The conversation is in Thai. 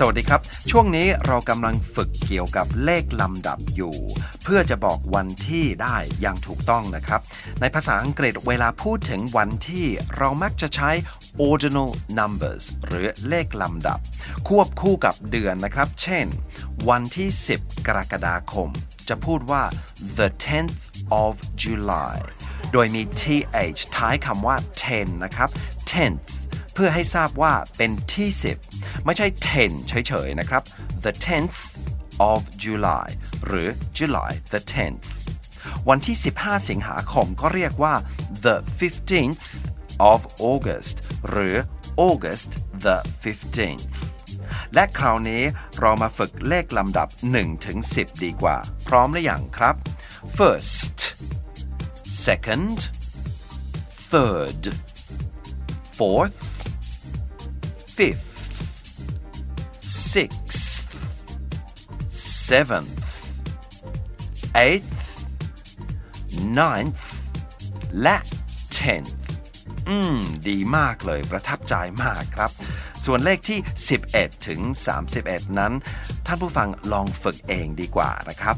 สวัสดีครับ ช่วงนี้เรากำลังฝึกเกี่ยวกับเลขลำดับอยู่ เพื่อจะบอกวันที่ได้อย่างถูกต้องนะครับ ในภาษาอังกฤษเวลาพูดถึงวันที่เรามักจะใช้ ordinal numbers หรือเลขลำดับ ควบคู่กับเดือนนะครับ เช่น วันที่ 10 กรกฎาคม จะพูดว่า the 10th of July โดยมี th ท้ายคำว่า10นะครับ 10th เพื่อให้ทราบว่าเป็นที่ 10 ไม่ใช่10เฉยๆนะครับ the 10th of July หรือ July the 10th วันที่ 15 สิงหาคมก็เรียกว่า the 15th of August หรือ August the 15th และคราวนี้เรามาฝึกเลขลำดับ 1 ถึง 10 ดีกว่า พร้อมหรือยังครับ first second third fourth fifth sixth seventh eighth ninth และ tenth อืม ดีมากเลยประทับใจมากครับ ส่วนเลขที่ 11 ถึง 31 นั้น ท่านผู้ฟังลองฝึกเองดีกว่านะครับ